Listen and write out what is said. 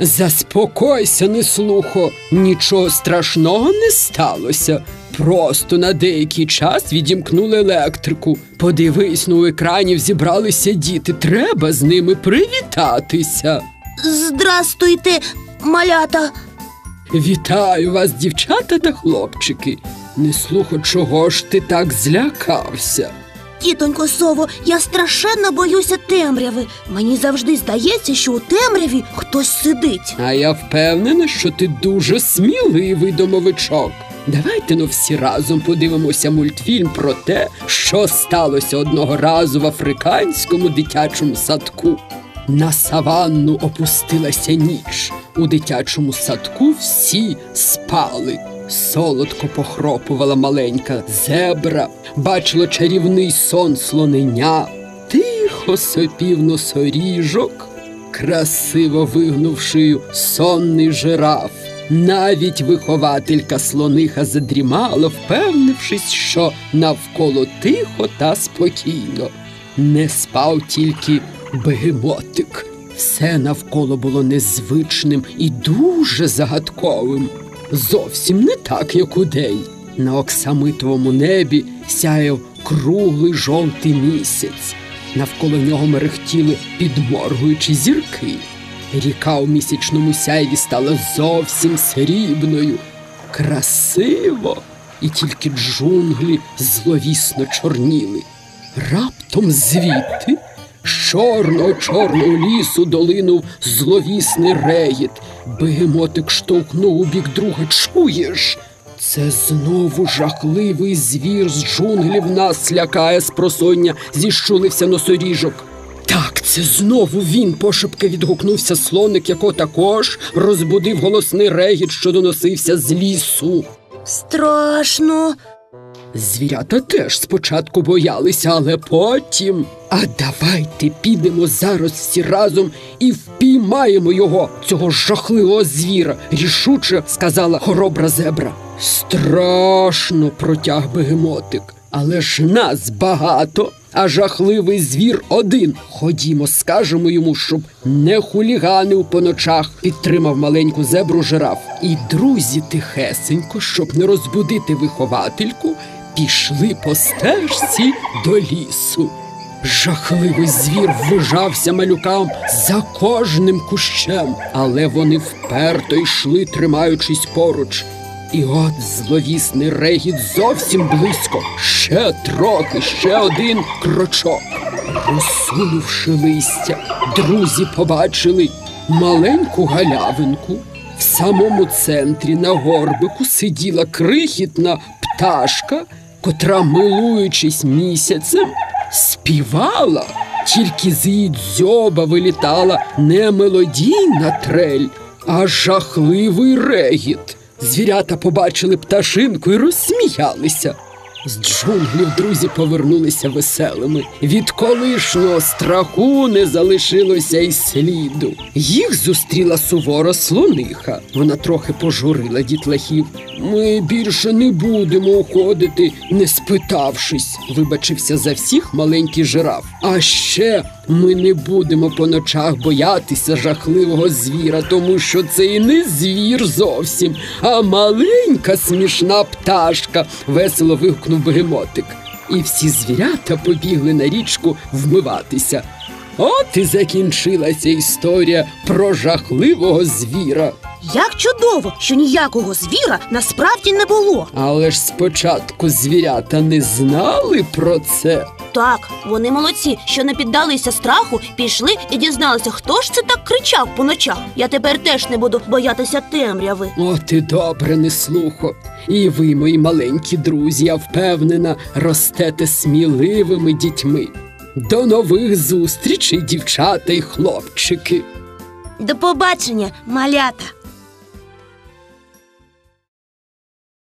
Заспокойся, неслухо, нічого страшного не сталося. Просто на деякий час відімкнули електрику. Подивись, ну, у екранів зібралися діти. Треба з ними привітатися. Здрастуйте, малята. Вітаю вас, дівчата та хлопчики. Неслухо, чого ж ти так злякався? Тітонько Сово, я страшенно боюся темряви. Мені завжди здається, що у темряві хтось сидить. А я впевнена, що ти дуже сміливий домовичок. Давайте ну всі разом подивимося мультфільм про те, що сталося одного разу в африканському дитячому садку. На саванну опустилася ніч. У дитячому садку всі спали. Солодко похропувала маленька зебра, бачило чарівний сон слоненя, тихо сопів носоріжок, красиво вигнув шию сонний жираф. Навіть вихователька слониха задрімала, впевнившись, що навколо тихо та спокійно. Не спав тільки бегемотик. Все навколо було незвичним і дуже загадковим. Зовсім не так, як удень. На оксамитовому небі сяяв круглий жовтий місяць. Навколо нього мерехтіли підморгуючі зірки. Ріка у місячному сяйві стала зовсім срібною. Красиво, і тільки джунглі зловісно чорніли. Раптом звідти з чорного лісу долинув зловісний регіт. Бегемотик штовхнув у бік друга. Чуєш? Це знову жахливий звір з джунглів нас лякає з просоння, зіщулився носоріжок. Так, це знову він, пошепки відгукнувся слоник, якого також розбудив голосний регіт, що доносився з лісу. Страшно. Звірята теж спочатку боялися, але потім. А давайте підемо зараз всі разом і впіймаємо його, цього жахливого звіра, рішуче сказала хоробра зебра. Страшно, протяг бегемотик. Але ж нас багато, а жахливий звір один. Ходімо, скажемо йому, щоб не хуліганив по ночах, підтримав маленьку зебру жираф. І друзі тихесенько, щоб не розбудити виховательку, пішли по стежці до лісу. Жахливий звір ввижався малюкам за кожним кущем, але вони вперто йшли, тримаючись поруч. І от зловісний регіт зовсім близько. Ще трохи, ще один крочок. Розсунувши листя, друзі побачили маленьку галявинку. В самому центрі на горбику сиділа крихітна пташка, котра, милуючись місяцем, співала, тільки з її дзьоба вилітала не мелодійна трель, а жахливий регіт. Звірята побачили пташинку і розсміялися. З джунглів друзі повернулися веселими. Від колишнього страху не залишилося й сліду. Їх зустріла сувора слониха. Вона трохи пожурила дітлахів. Ми більше не будемо уходити, не спитавшись, вибачився за всіх маленький жираф. А ще ми не будемо по ночах боятися жахливого звіра, тому що це і не звір зовсім, а маленька смішна пташка, весело вигукнув бегемотик. І всі звірята побігли на річку вмиватися. От і закінчилася історія про жахливого звіра. Як чудово, що ніякого звіра насправді не було. Але ж спочатку звірята не знали про це. Так, вони молодці, що не піддалися страху, пішли і дізналися, хто ж це так кричав по ночах. Я тепер теж не буду боятися темряви. От і добре, не слухо. І ви, мої маленькі друзі, я впевнена, ростете сміливими дітьми. До нових зустрічей, дівчата й хлопчики. До побачення, малята.